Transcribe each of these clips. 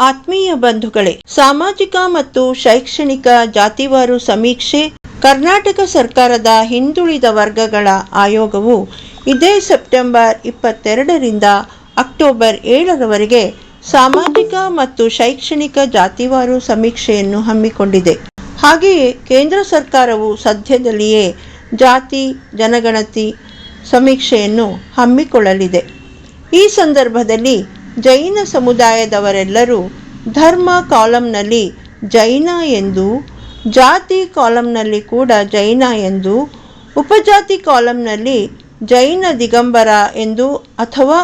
ಆತ್ಮೀಯ ಬಂಧುಗಳೇ, ಸಾಮಾಜಿಕ ಮತ್ತು ಶೈಕ್ಷಣಿಕ ಜಾತಿವಾರು ಸಮೀಕ್ಷೆ, ಕರ್ನಾಟಕ ಸರ್ಕಾರದ ಹಿಂದುಳಿದ ವರ್ಗಗಳ ಆಯೋಗವು ಇದೇ ಸೆಪ್ಟೆಂಬರ್ ಇಪ್ಪತ್ತೆರಡರಿಂದ ಅಕ್ಟೋಬರ್ ಏಳರವರೆಗೆ ಸಾಮಾಜಿಕ ಮತ್ತು ಶೈಕ್ಷಣಿಕ ಜಾತಿವಾರು ಸಮೀಕ್ಷೆಯನ್ನು ಹಮ್ಮಿಕೊಂಡಿದೆ. ಹಾಗೆಯೇ ಕೇಂದ್ರ ಸರ್ಕಾರವು ಸದ್ಯದಲ್ಲಿಯೇ ಜಾತಿ, ಜನಗಣತಿ ಸಮೀಕ್ಷೆಯನ್ನು ಹಮ್ಮಿಕೊಳ್ಳಲಿದೆ. ಈ ಸಂದರ್ಭದಲ್ಲಿ ಜೈನ ಸಮುದಾಯದವರೆಲ್ಲರೂ ಧರ್ಮ ಕಾಲಂನಲ್ಲಿ ಜೈನ ಎಂದು, ಜಾತಿ ಕಾಲಂನಲ್ಲಿ ಕೂಡ ಜೈನ ಎಂದು, ಉಪಜಾತಿ ಕಾಲಂನಲ್ಲಿ ಜೈನ ದಿಗಂಬರ ಎಂದು ಅಥವಾ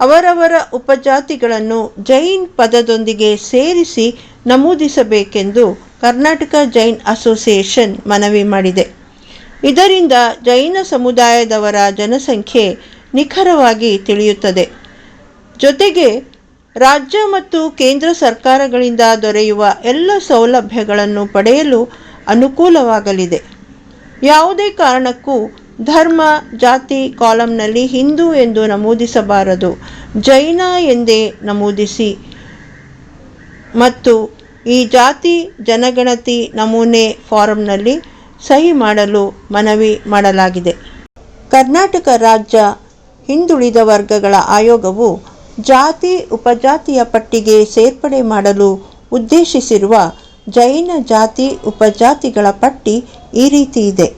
ಅವರವರ ಉಪಜಾತಿಗಳನ್ನು ಜೈನ್ ಪದದೊಂದಿಗೆ ಸೇರಿಸಿ ನಮೂದಿಸಬೇಕೆಂದು ಕರ್ನಾಟಕ ಜೈನ್ ಅಸೋಸಿಯೇಷನ್ ಮನವಿ ಮಾಡಿದೆ. ಇದರಿಂದ ಜೈನ ಸಮುದಾಯದವರ ಜನಸಂಖ್ಯೆ ನಿಖರವಾಗಿ ತಿಳಿಯುತ್ತದೆ. ಜೊತೆಗೆ ರಾಜ್ಯ ಮತ್ತು ಕೇಂದ್ರ ಸರ್ಕಾರಗಳಿಂದ ದೊರೆಯುವ ಎಲ್ಲ ಸೌಲಭ್ಯಗಳನ್ನು ಪಡೆಯಲು ಅನುಕೂಲವಾಗಲಿದೆ. ಯಾವುದೇ ಕಾರಣಕ್ಕೂ ಧರ್ಮ, ಜಾತಿ ಕಾಲಂನಲ್ಲಿ ಹಿಂದೂ ಎಂದು ನಮೂದಿಸಬಾರದು, ಜೈನ ಎಂದೇ ನಮೂದಿಸಿ ಮತ್ತು ಈ ಜಾತಿ ಜನಗಣತಿ ನಮೂನೆ ಫಾರಂನಲ್ಲಿ ಸಹಿ ಮಾಡಲು ಮನವಿ ಮಾಡಲಾಗಿದೆ. ಕರ್ನಾಟಕ ರಾಜ್ಯ ಹಿಂದುಳಿದ ವರ್ಗಗಳ ಆಯೋಗವು ಜಾತಿ ಉಪಜಾತಿಯ ಪಟ್ಟಿಗೆ ಸೇರ್ಪಡೆ ಮಾಡಲು ಉದ್ದೇಶಿಸಿರುವ ಜೈನ ಜಾತಿ ಉಪಜಾತಿಗಳ ಪಟ್ಟಿ ಈ ರೀತಿ ಇದೆ.